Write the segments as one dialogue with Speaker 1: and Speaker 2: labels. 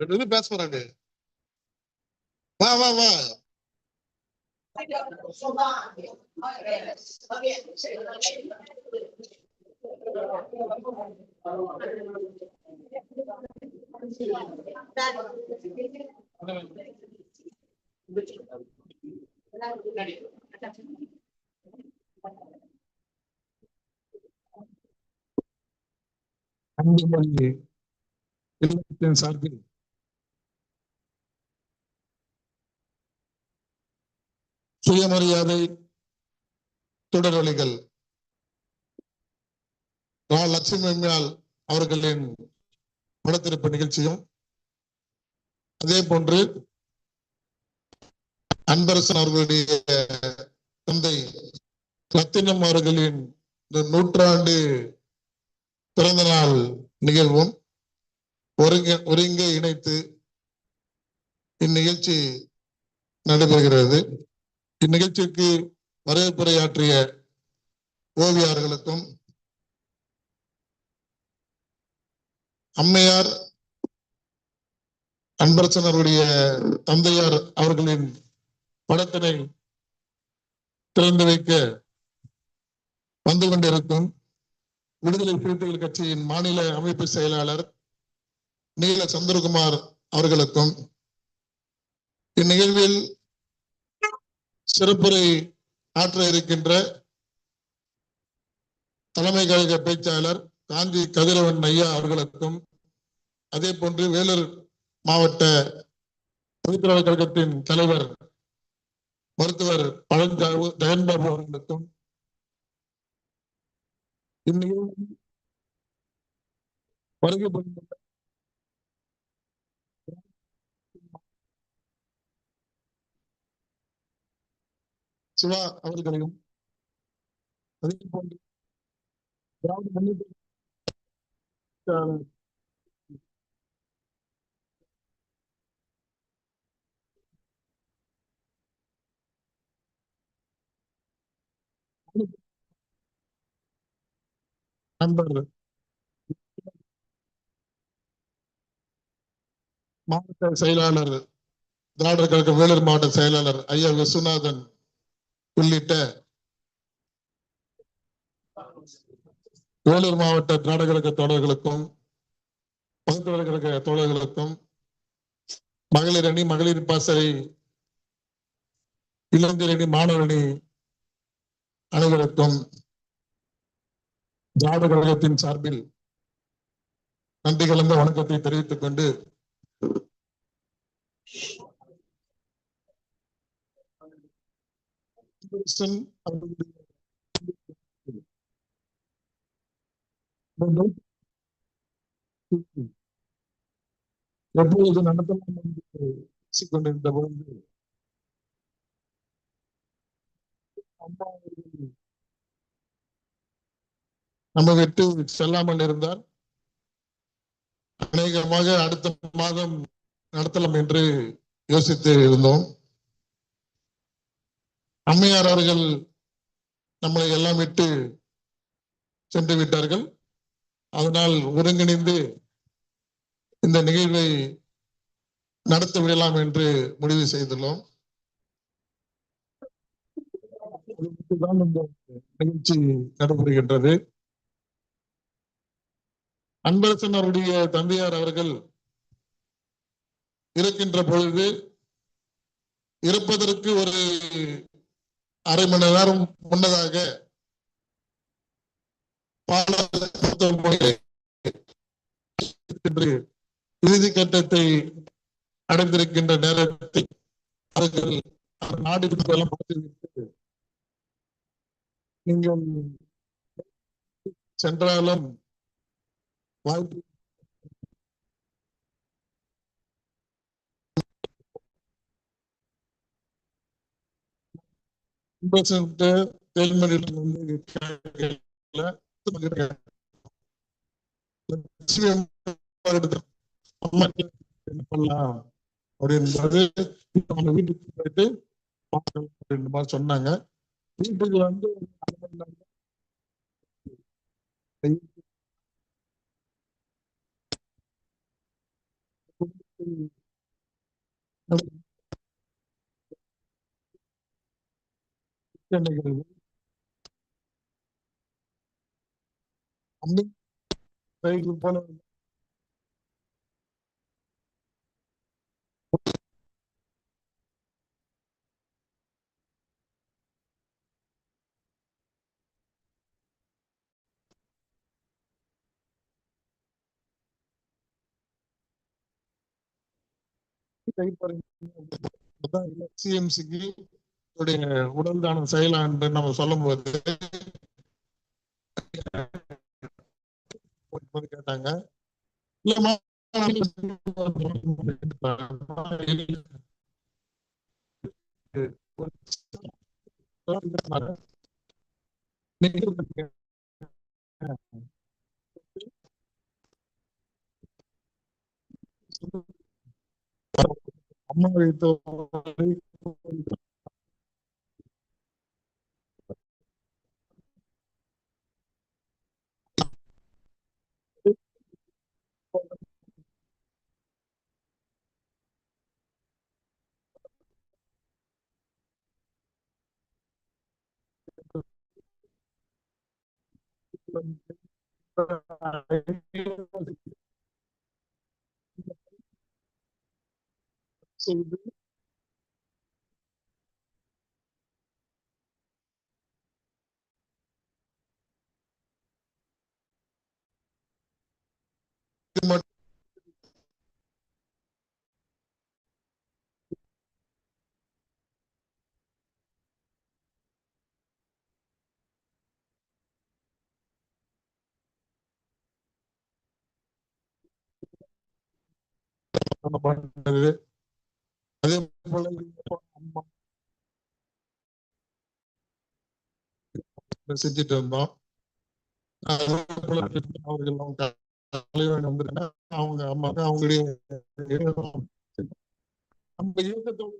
Speaker 1: ரெண்டு பேரும் பேச போறாங்க. வா வா வா. அன்பு மொழியே இல்லத்தின் சார்பில் சுயமரியாதை தொடரொலிகள். ரா. அவர்களின் படத்திருப்பு நிகழ்ச்சியும் அதே போன்று அன்பரசன் அவர்களுடைய தந்தை ரத்தினம் அவர்களின் நூற்றாண்டு பிறந்த நாள் நிகழ்வும் ஒருங்க ஒருங்கே இணைத்து இந்நிகழ்ச்சி நடைபெறுகிறது. இந்நிகழ்ச்சிக்கு வரவேற்புரையாற்றிய ஓவியார்களுக்கும் அம்மையார் அன்பரசன் அவருடைய தந்தையார் அவர்களின் படத்தினை திறந்து வைக்க வந்து கொண்டிருக்கும் விடுதலை சிறுத்தைகள் கட்சியின் மாநில அமைப்பு செயலாளர் நீல சந்திரகுமார் அவர்களுக்கும் இந்நிகழ்வில் சிறப்புரை ஆற்ற இருக்கின்ற தலைமை கழக பேச்சாளர் காந்தி கதிரவன் ஐயா அவர்களுக்கும் அதே போன்று வேலூர் மாவட்ட பொதுத்துறை கழகத்தின் தலைவர் மருத்துவர் பழஞ்சாவு ஜெகன்பாபு அவர்களுக்கும் இந்நிகழ்வில் வருகை புரிந்துள்ள சிவா அவர்களையும் அதே போன்று திராவிட முன்னேற்ற நண்பர் மாவட்ட செயலாளர் திராவிடர் கழக வேலூர் மாவட்ட செயலாளர் ஐயா விஸ்வநாதன். உள்ளிட்ட வேலூர் மாவட்ட திராவிடர் கழக தோழர்களுக்கும் பகுத்தறிவு கழக தோழர்களுக்கும் மகளிர் அணி மகளிர் பாசறை இளைஞர் அணி மாணவர் அணி அனைவருக்கும் திராவிட கழகத்தின் சார்பில் நன்றி கலந்த வணக்கத்தை தெரிவித்துக் கொண்டு எப்பொழுது நடத்தலாம் என்று பேசிக்கொண்டிருந்த பொழுது அம்மா அவர்கள் நம்ம விட்டு செல்லாமல் இருந்தார் அநேகமாக அடுத்த மாதம் நடத்தலாம் என்று யோசித்து இருந்தோம். அம்மையார் அவர்கள் நம்மளை எல்லாம் விட்டு சென்று விட்டார்கள். அதனால் ஒருங்கிணைந்து இந்த நிகழ்வை நடத்த விடலாம் என்று முடிவு செய்துள்ளோம். இந்த நிகழ்ச்சி நடைபெறுகின்றது. அன்பரசன் அவருடைய தந்தையார் அவர்கள் இருக்கின்ற பொழுது இருப்பதற்கு ஒரு அரை மணி நேரம் முன்னதாக இறுதி கட்டத்தை அடைந்திருக்கின்ற நேரத்தை அவர்கள் நாடு நீங்கள் சென்றாலும் வாழ்க்கை தேன்மொழியிடம் வந்து கேட்கல. என்ன பண்ணலாம் அப்படின்றது நம்ம வீட்டுக்கு போயிட்டு பார்க்கலாம் மாதிரி சொன்னாங்க வீட்டுக்கு வந்து நேரம் நிகழ்வு போன சிஎம்சிக்கு உடல் தானம் என்று நம்ம சொல்லும் போது கேட்டாங்க. இல்லம்மா அம்மா Much பண்ணது. அதே போல அம்மா செஞ்சுட்டு இருந்தோம் அவர்கள் அவங்க அம்மாக்கு அவங்களுடைய மட்டும்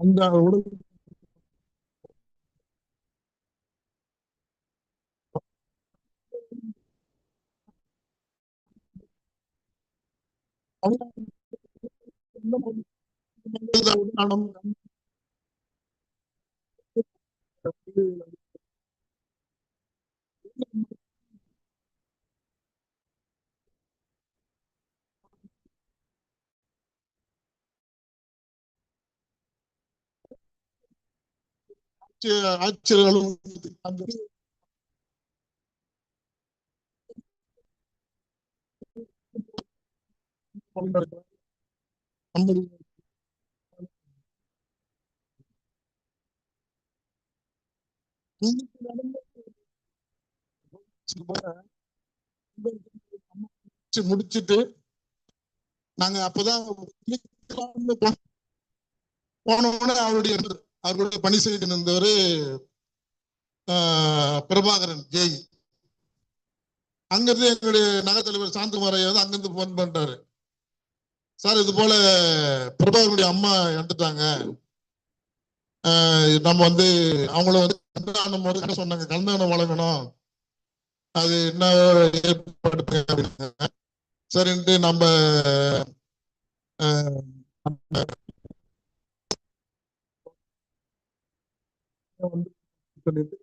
Speaker 1: அந்த உடல் ஆச்சரியர்களும் அந்த நம்முடைய முடிச்சுட்டு நாங்க அப்பதான் போன உடனே அவருடைய அவருடைய பணி செய்து இருந்தவர் பிரபாகரன் ஜெய் அங்கிருந்து எங்களுடைய நகத்தலைவர் தலைவர் சாந்தகுமார் ஐயா வந்து அங்கிருந்து போன் பண்ணிட்டாரு சார் இது போல பிரபாகரனுடைய அம்மா இறந்துட்டாங்க. நம்ம வந்து அவங்கள வந்து கல்யாணம் சொன்னாங்க? கல்யாணம் வழங்கணும். அது என்ன ஏற்பாடு அப்படின்னாங்க. சரின்ட்டு நம்ம ஆஹ், சொல்லிட்டு.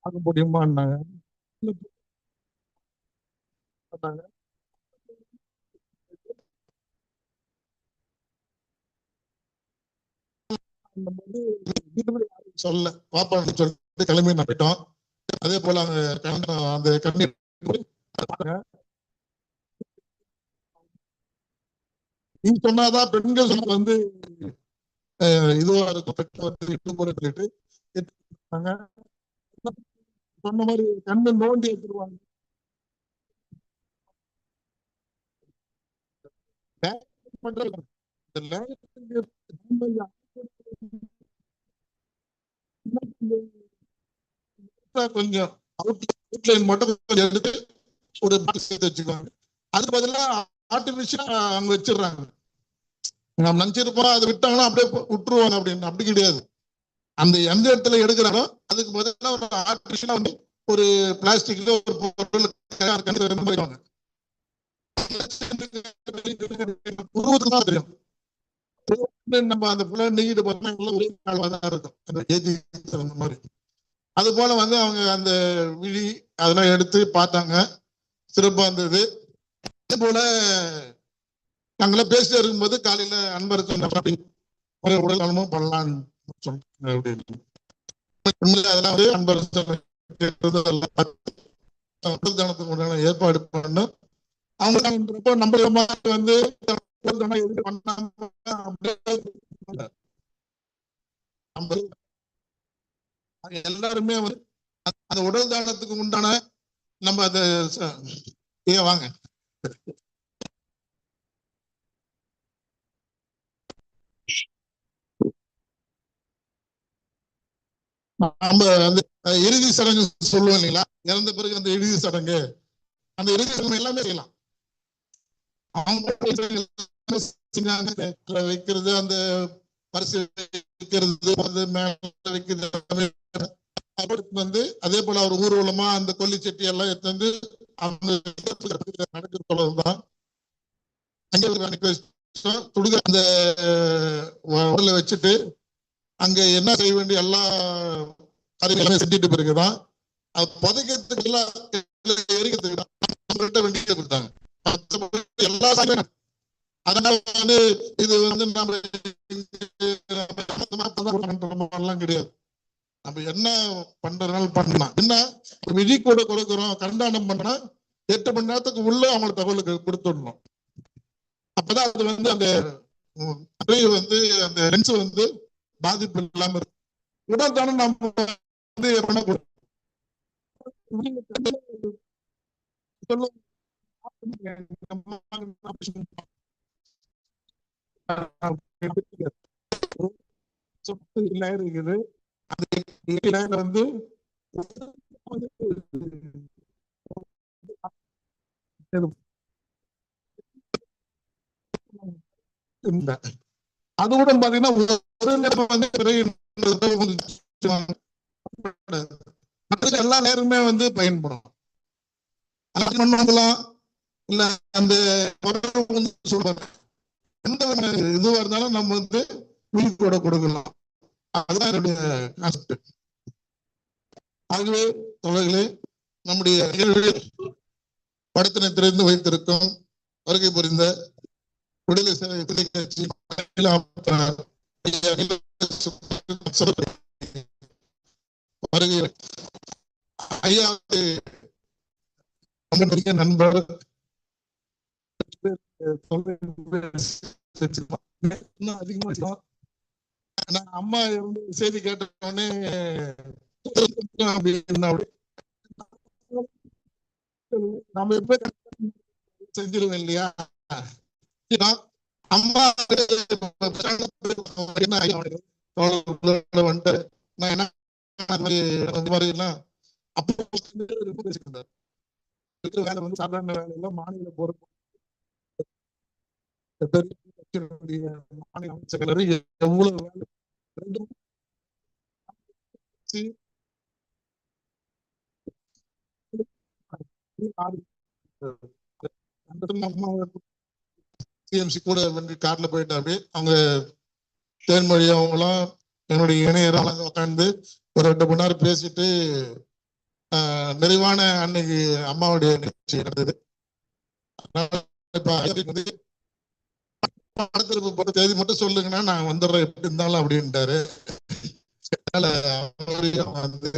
Speaker 1: பார்க்க முடியுமான்னாங்க. சொன்னாங்க. வந்து சொல்லல. பாப்பான்னு சொல்லிட்டு கிளம்பி நான் போயிட்டோம். அதே போல அங்க கண்ண- அந்த கண்ணீர் நீ சொன்னாதான் பெண்கள் வந்து இதுவா இருக்கும். பெற்றோர் சொல்லிட்டு சொன்ன மாதிரி கண்ணு நோண்டி எடுத்துருவாங்க. பண்றது இல்ல. இந்த லேண்ட் கொஞ்சம் அவுட்லைன் மட்டும் கொஞ்சம் எடுத்து ஒரு பாக்ஸ் சேர்த்து வச்சுக்குவாங்க. அதுக்கு பதிலா ஆர்டிபிஷியலா அவங்க வச்சிடுறாங்க. நம்ம நினைச்சிருப்போம் அதை விட்டாங்கன்னா அப்படியே விட்டுருவாங்க அப்படின்னு. அப்படி கிடையாது. அந்த எந்த இடத்துல எடுக்கிறாரோ அதுக்கு பதிலா ஒரு ஆர்டிஃபிஷியலா வந்து ஒரு பிளாஸ்டிக்ல ஒரு பொருள் உருவத்துக்கு தெரியும். நம்ம அந்த புல நீக்கிட்டு பார்த்தோம்னா ஒரே நாள் தான் இருக்கும். அந்த ஏஜி அந்த மாதிரி. அது போல வந்து அவங்க அந்த விழி அதெல்லாம் எடுத்து பார்த்தாங்க. சிறப்பா இருந்தது. அதே போல நாங்களாம் பேசிட்டு இருக்கும்போது காலையில அன்பர் சொன்ன ஒரு உடல் நலமும் பண்ணலாம்னு. அதெல்லாம் வந்து அன்பர் உடல் தானத்துக்கு உண்டான ஏற்பாடு பண்ணோம் அவங்க நம்ம வந்து எல்லாருமே வந்து அந்த- உடல் தானத்துக்கு உண்டான நம்ம அதை வாங்க. நம்ம அந்த இறுதி சடங்கு சொல்லுவோம் இல்லைங்களா? இறந்த பிறகு அந்த இறுதி சடங்கு. அந்த இறுதி சடங்கு எல்லாமே செய்யலாம். அவங்க வைக்கிறது அந்த பரிசு வைக்கிறது மேல வைக்கிறது வந்து அதே போல அவர் ஊர்வலமா அந்த கொல்லி செட்டி எல்லாம் எடுத்து வந்து அவங்க நடக்கிற தொடர்தான் அங்கே துடுக அந்த உடலை வச்சுட்டு அங்க என்ன செய்ய வேண்டிய எல்லா காரியங்களும் செஞ்சுட்டு பிறகுதான் அது புதைக்கிறதுக்கு எல்லாம் எரிக்கிறதுக்கு தான். அவங்கள்ட்ட வேண்டிய கொடுத்தாங்க. எல்லா சாமியும் அதனால வந்து இது வந்து நம்ம எல்லாம் கிடையாது. நம்ம என்ன பண்றதுனால பண்ணலாம். என்ன? விதி கூட கொடுக்குறோம். கண்டானம் பண்ணா எட்டு மணி நேரத்துக்கு உள்ள அவங்களுக்கு தகவலுக்கு கொடுத்துடணும். அப்பதான் அது வந்து அந்த வந்து அந்த லென்ஸ் வந்து பாதிப்பு இல்லாம இருக்கும் உடல் நம்ம வந்து பண்ணக்கூடாது இருக்குது அது வந்து அது கூட பாத்தீங்கன்னா ஒரு நேரம் வந்து மற்ற எல்லா நேரமே வந்து பயன்படும் அது இல்ல அந்த சொல்றாங்க எந்த ஒரு இதுவா இருந்தாலும் நம்ம வந்து விழிப்போட கொடுக்கலாம் அதுதான் என்னுடைய கான்செப்ட் ஆகவே தொழில்களே நம்முடைய படத்தினத்திலிருந்து படத்தினை திறந்து வைத்திருக்கும் வருகை புரிந்த விடுதலை சிறை வருகை ஐயா பெரிய நண்பர் இன்னும் அதிகமா நான் அம்மா இருந்து செய்தி கேட்ட உடனே நம்ம எப்ப செஞ்சிருவேன் இல்லையா அம்மா வந்துட்டு நான் என்ன அந்த மாதிரி எல்லாம் அப்போ ரொம்ப இருக்கிற வேலை வந்து சாதாரண வேலை எல்லாம் மாநில மாநில எவ்வளவு வேலை அந்த அம்மா டிஎம்சி கூட வந்து கார்ல போயிட்டு அப்படியே அவங்க தேன்மொழி அவங்களாம் என்னுடைய இணையரெல்லாம் உட்காந்து ஒரு ரெண்டு மணி நேரம் பேசிட்டு ஆஹ், நிறைவான அன்னைக்கு அம்மாவுடைய நிகழ்ச்சி நடந்தது. அதனால படத்திற்கு போட்ட தேதி மட்டும் சொல்லுங்கன்னா நான் வந்துடுறேன் எப்படி இருந்தாலும் அப்படின்ட்டாரு. அதனால வந்து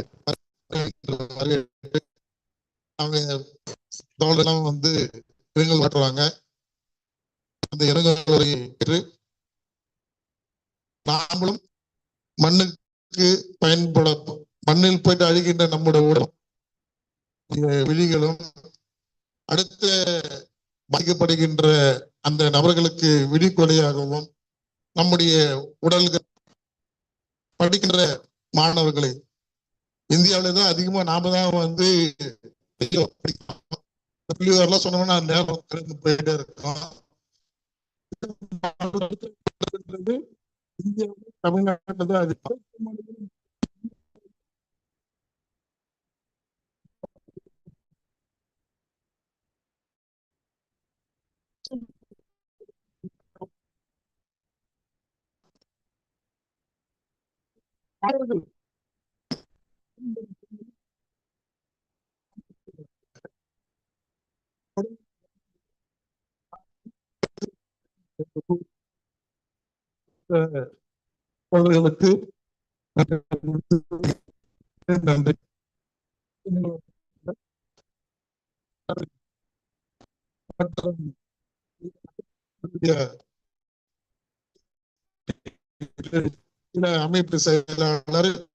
Speaker 1: அவங்க தோழெல்லாம் வந்து இரங்கல் காட்டுவாங்க அந்த இரங்கல் நாமளும் மண்ணுக்கு பயன்பட மண்ணில் போயிட்டு அழுகின்ற நம்முடைய உடல் விழிகளும் அடுத்த பாதிக்கப்படுகின்ற அந்த நபர்களுக்கு விழிக்கொலையாகவும் நம்முடைய உடல்கள் படிக்கின்ற மாணவர்களை இந்தியாவில தான் அதிகமா நாம தான் வந்து சொன்னோம்னா நேரம் போயிட்டே இருக்கோம். இந்தியாவில் தமிழ்நாட்டில் தான் அது அவர்கள் அவர்களுக்கு நன்றி. அமைப்பு செயலாளர்